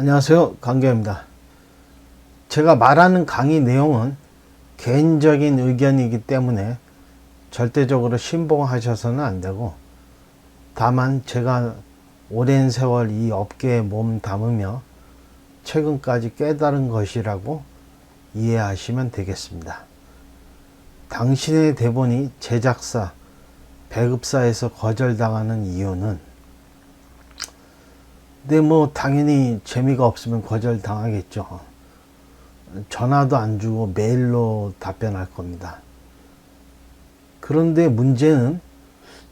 안녕하세요. 강교입니다. 제가 말하는 강의 내용은 개인적인 의견이기 때문에 절대적으로 신봉하셔서는 안 되고 다만 제가 오랜 세월 이 업계에 몸 담으며 최근까지 깨달은 것이라고 이해하시면 되겠습니다. 당신의 대본이 제작사, 배급사에서 거절당하는 이유는 근데 뭐 당연히 재미가 없으면 거절 당하겠죠. 전화도 안 주고 메일로 답변할 겁니다. 그런데 문제는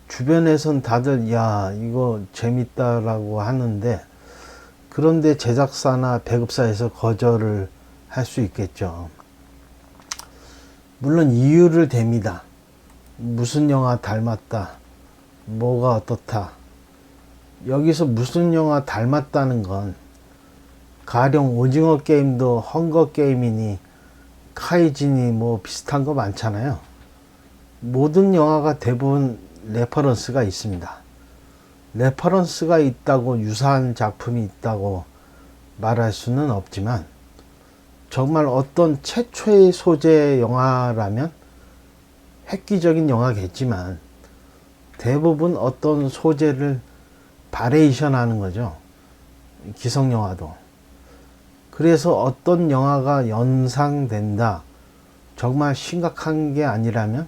주변에선 다들 야 이거 재밌다라고 하는데 그런데 제작사나 배급사에서 거절을 할 수 있겠죠. 물론 이유를 댑니다. 무슨 영화 닮았다. 뭐가 어떻다. 여기서 무슨 영화 닮았다는 건 가령 오징어 게임도 헝거 게임이니 카이진이 뭐 비슷한 거 많잖아요. 모든 영화가 대부분 레퍼런스가 있습니다. 레퍼런스가 있다고 유사한 작품이 있다고 말할 수는 없지만 정말 어떤 최초의 소재 영화라면 획기적인 영화겠지만 대부분 어떤 소재를 바레이션 하는 거죠. 기성 영화도. 그래서 어떤 영화가 연상된다. 정말 심각한 게 아니라면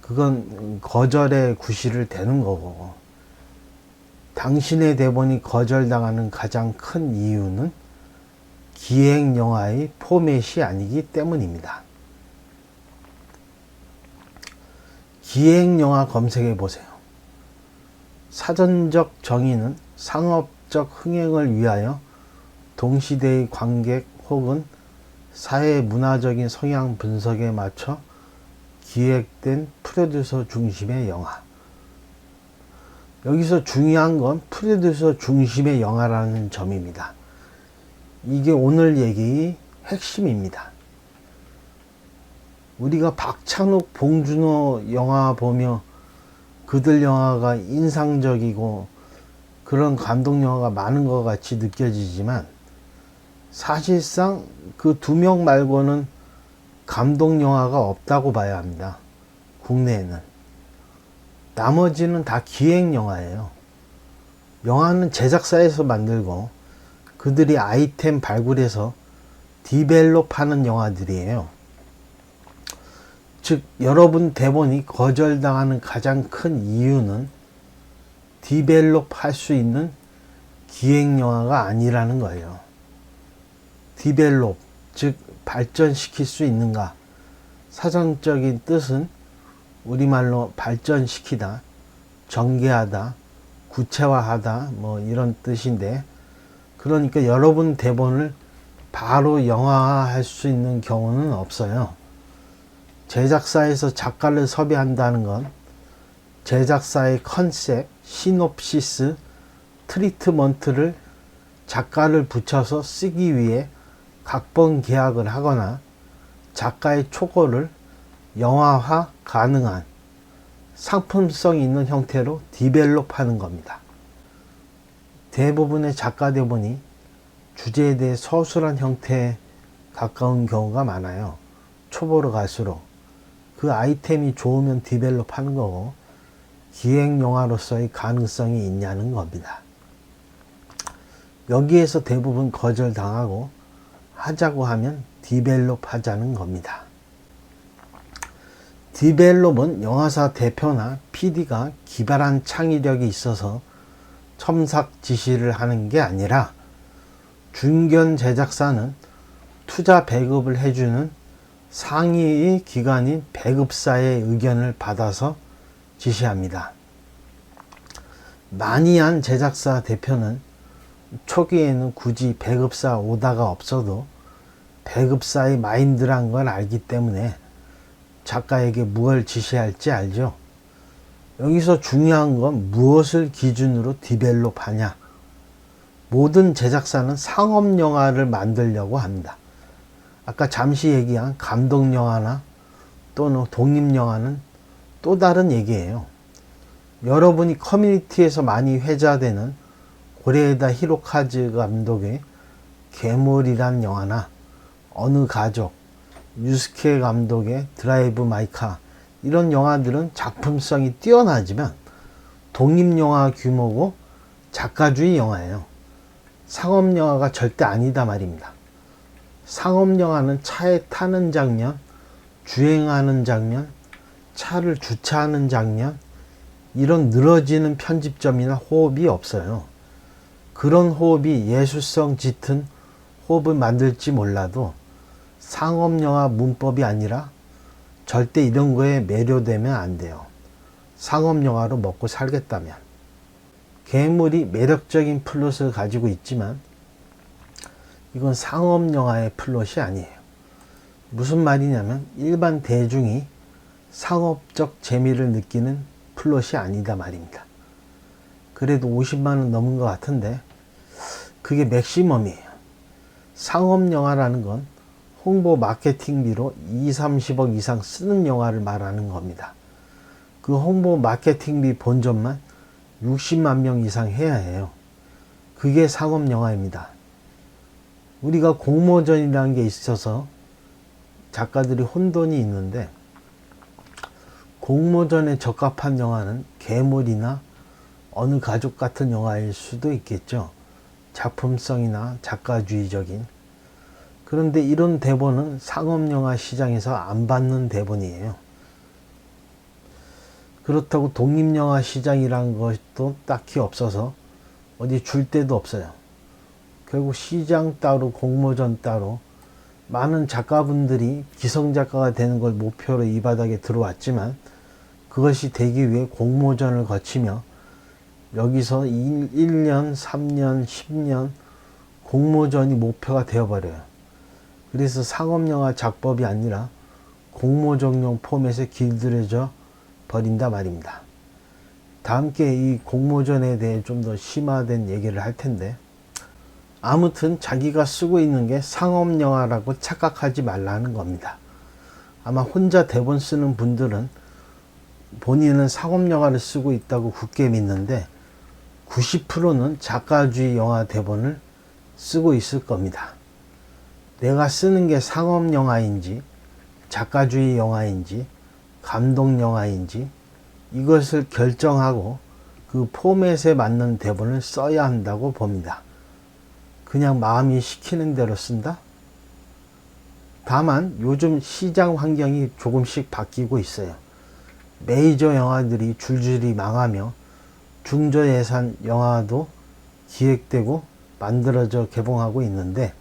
그건 거절의 구실을 대는 거고. 당신의 대본이 거절당하는 가장 큰 이유는 기획 영화의 포맷이 아니기 때문입니다. 기획 영화 검색해 보세요. 사전적 정의는 상업적 흥행을 위하여 동시대의 관객 혹은 사회 문화적인 성향 분석에 맞춰 기획된 프로듀서 중심의 영화. 여기서 중요한 건 프로듀서 중심의 영화라는 점입니다. 이게 오늘 얘기 핵심입니다. 우리가 박찬욱, 봉준호 영화 보며 그들 영화가 인상적이고 그런 감동 영화가 많은 것 같이 느껴지지만 사실상 그 두 명 말고는 감동 영화가 없다고 봐야 합니다. 국내에는. 나머지는 다 기획 영화예요. 영화는 제작사에서 만들고 그들이 아이템 발굴해서 디벨롭 하는 영화들이에요. 즉, 여러분 대본이 거절당하는 가장 큰 이유는 디벨롭 할 수 있는 기획 영화가 아니라는 거예요. 디벨롭, 즉, 발전시킬 수 있는가? 사전적인 뜻은 우리말로 발전시키다, 전개하다, 구체화하다, 뭐 이런 뜻인데, 그러니까 여러분 대본을 바로 영화화할 수 있는 경우는 없어요. 제작사에서 작가를 섭외한다는 건 제작사의 컨셉, 시놉시스, 트리트먼트를 작가를 붙여서 쓰기 위해 각본 계약을 하거나 작가의 초고를 영화화 가능한 상품성 있는 형태로 디벨롭 하는 겁니다. 대부분의 작가 대본이 주제에 대해 서술한 형태에 가까운 경우가 많아요. 초보로 갈수록. 그 아이템이 좋으면 디벨롭 하는 거고, 기획 영화로서의 가능성이 있냐는 겁니다. 여기에서 대부분 거절당하고 하자고 하면 디벨롭 하자는 겁니다. 디벨롭은 영화사 대표나 PD가 기발한 창의력이 있어서 첨삭 지시를 하는 게 아니라 중견 제작사는 투자 배급을 해주는 상위의 기관인 배급사의 의견을 받아서 지시합니다. 한 제작사 대표는 초기에는 굳이 배급사 오다가 없어도 배급사의 마인드란 걸 알기 때문에 작가에게 무엇을 지시할지 알죠. 여기서 중요한 건 무엇을 기준으로 디벨롭 하냐. 모든 제작사는 상업 영화를 만들려고 합니다. 아까 잠시 얘기한 감동 영화나 또는 독립 영화는 또 다른 얘기예요. 여러분이 커뮤니티에서 많이 회자되는 고레에다 히로카즈 감독의 괴물이란 영화나 어느 가족, 유스케 감독의 드라이브 마이카 이런 영화들은 작품성이 뛰어나지만 독립영화 규모고 작가주의 영화예요. 상업영화가 절대 아니다 말입니다. 상업영화는 차에 타는 장면, 주행하는 장면, 차를 주차하는 장면, 이런 늘어지는 편집점이나 호흡이 없어요. 그런 호흡이 예술성 짙은 호흡을 만들지 몰라도 상업영화 문법이 아니라 절대 이런 거에 매료되면 안 돼요. 상업영화로 먹고 살겠다면. 괴물이 매력적인 플롯을 가지고 있지만 이건 상업 영화의 플롯이 아니에요. 무슨 말이냐면 일반 대중이 상업적 재미를 느끼는 플롯이 아니다 말입니다. 그래도 50만원 넘은 것 같은데 그게 맥시멈이에요. 상업 영화라는 건 홍보 마케팅비로 2, 30억 이상 쓰는 영화를 말하는 겁니다. 그 홍보 마케팅비 본전만 60만 명 이상 해야 해요. 그게 상업 영화입니다. 우리가 공모전이라는 게 있어서 작가들이 혼돈이 있는데 공모전에 적합한 영화는 괴물이나 어느 가족 같은 영화일 수도 있겠죠. 작품성이나 작가주의적인. 그런데 이런 대본은 상업영화 시장에서 안 받는 대본이에요. 그렇다고 독립영화 시장이란 것도 딱히 없어서 어디 줄 데도 없어요. 결국 시장 따로 공모전 따로 많은 작가분들이 기성작가가 되는 걸 목표로 이 바닥에 들어왔지만 그것이 되기 위해 공모전을 거치며 여기서 1, 1년, 3년, 10년 공모전이 목표가 되어버려요. 그래서 상업영화 작법이 아니라 공모전용 포맷에 길들여져 버린다 말입니다. 다 함께 이 공모전에 대해 좀 더 심화된 얘기를 할 텐데 아무튼 자기가 쓰고 있는 게 상업영화라고 착각하지 말라는 겁니다. 아마 혼자 대본 쓰는 분들은 본인은 상업영화를 쓰고 있다고 굳게 믿는데 90%는 작가주의 영화 대본을 쓰고 있을 겁니다. 내가 쓰는 게 상업영화인지 작가주의 영화인지 감동 영화인지 이것을 결정하고 그 포맷에 맞는 대본을 써야 한다고 봅니다. 그냥 마음이 시키는 대로 쓴다? 다만 요즘 시장 환경이 조금씩 바뀌고 있어요. 메이저 영화들이 줄줄이 망하며 중저 예산 영화도 기획되고 만들어져 개봉하고 있는데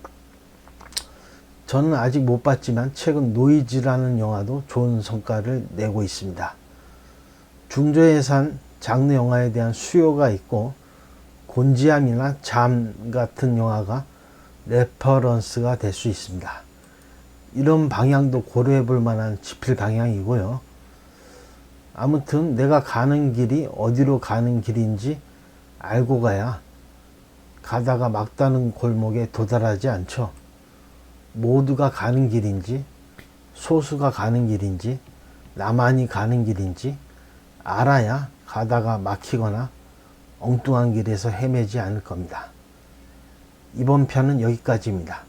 저는 아직 못 봤지만 최근 노이즈라는 영화도 좋은 성과를 내고 있습니다. 중저예산 장르 영화에 대한 수요가 있고 곤지암이나 잠 같은 영화가 레퍼런스가 될 수 있습니다. 이런 방향도 고려해 볼 만한 지필 방향이고요. 아무튼 내가 가는 길이 어디로 가는 길인지 알고 가야 가다가 막다른 골목에 도달하지 않죠. 모두가 가는 길인지 소수가 가는 길인지 나만이 가는 길인지 알아야 가다가 막히거나 엉뚱한 길에서 헤매지 않을 겁니다. 이번 편은 여기까지입니다.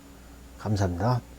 감사합니다.